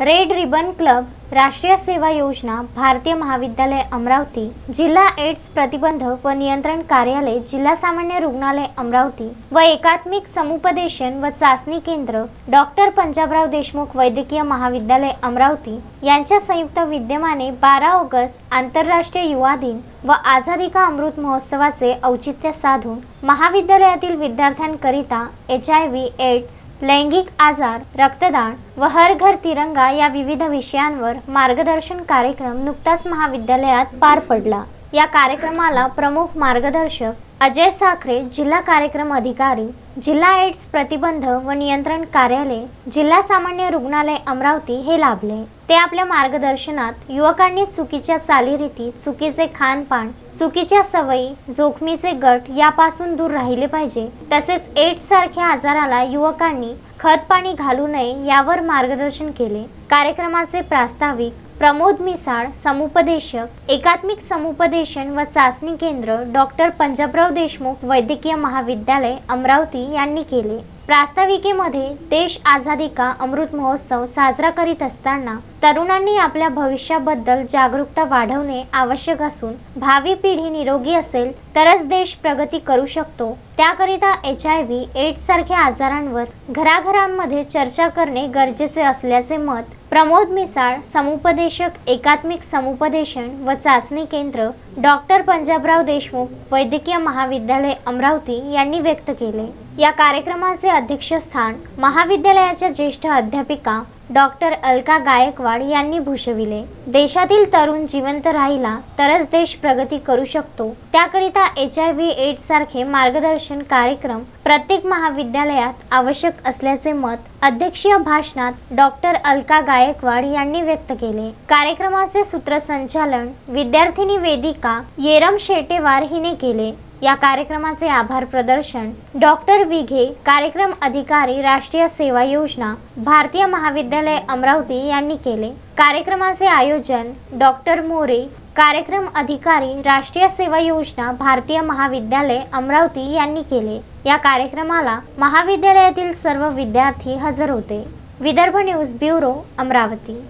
Red ribbon club राष्ट्रीय सेवा योजना भारतीय महाविद्यालय अमरावती जिल्हा एड्स प्रतिबंध व नियंत्रण कार्यालय जिल्हा सामान्य रुग्णालय अमरावती व एकात्मिक समुपदेशन व चाचणी केंद्र डॉक्टर पंजाबराव देशमुख वैद्यकीय महाविद्यालय अमरावती यांच्या संयुक्त विद्यमाने बारा ऑगस्ट आंतरराष्ट्रीय युवा दिन व आझादी का अमृत महोत्सवाचे औचित्य साधून महाविद्यालयातील विद्यार्थ्यांकरिता एच आय व्ही एड्स लैंगिक आजार रक्तदान व हर घर तिरंगा या विविध विषयांवर मार्गदर्शन कार्यक्रम नुकताच महाविद्यालयात पार पडला. या कार्यक्रमाला प्रमुख मार्गदर्शक अजय साखरे जिल्हा कार्यक्रम अधिकारी जिल्हा एड्स प्रतिबंध व नियंत्रण कार्यालय जिल्हा सामान्य रुग्णालय अमरावती हे लाभले. ते आपल्या मार्गदर्शनात युवकांनी चुकीच्या चालीरीती चुकीचे खानपान चुकीच्या सवयी जोखमीचे गट यापासून दूर राहिले पाहिजे. तसेच एड्स सारख्या आजाराला युवकांनी खत पाणी घालू नये यावर मार्गदर्शन केले. कार्यक्रमाचे प्रास्ताविक प्रमोद मिसाळ समुपदेशक एकात्मिक समुपदेशन व चाचणी केंद्र डॉक्टर पंजाबराव देशमुख वैद्यकीय महाविद्यालय अमरावती यांनी केले. प्रास्ताविकेमध्ये देश आझादी का अमृत महोत्सव साजरा करीत असताना तरुणांनी आपल्या भविष्याबद्दल जागरूकता वाढवणे आवश्यक असून भावी पिढी निरोगी असेल तरच देश प्रगती करू शकतो. त्याकरिता एच आय व्ही एड्स सारख्या आजारांवर घराघरांमध्ये चर्चा करणे गरजेचे असल्याचे मत प्रमोद मिसाळ समुपदेशक एकात्मिक समुपदेशन व चाचणी केंद्र डॉक्टर पंजाबराव देशमुख वैद्यकीय महाविद्यालय अमरावती यांनी व्यक्त केले. या कार्यक्रमाचे अध्यक्षस्थान महाविद्यालयाच्या ज्येष्ठ अध्यापिका डॉक्टर अलका गायकवाड यांनी भूषविले. देशातील तरुण जिवंत राहिला तरच देश प्रगती करू शकतो. त्याकरिता एच आय व्ही एड्स सारखे मार्गदर्शन कार्यक्रम प्रत्येक महाविद्यालयात आवश्यक असल्याचे मत अध्यक्षीय भाषणात डॉक्टर अलका गायकवाड यांनी व्यक्त केले. कार्यक्रमाचे सूत्रसंचालन विद्यार्थिनी वेदिका येरम शेटेवार हिने केले. या कार्यक्रमाचे आभार प्रदर्शन डॉक्टर विघे कार्यक्रम अधिकारी राष्ट्रीय सेवा योजना भारतीय महाविद्यालय अमरावती यांनी केले. कार्यक्रमाचे आयोजन डॉक्टर मोरे कार्यक्रम अधिकारी राष्ट्रीय सेवा योजना भारतीय महाविद्यालय अमरावती यांनी केले. या कार्यक्रमाला महाविद्यालयातील सर्व विद्यार्थी हजर होते. Vidarbha news bureau Amravati.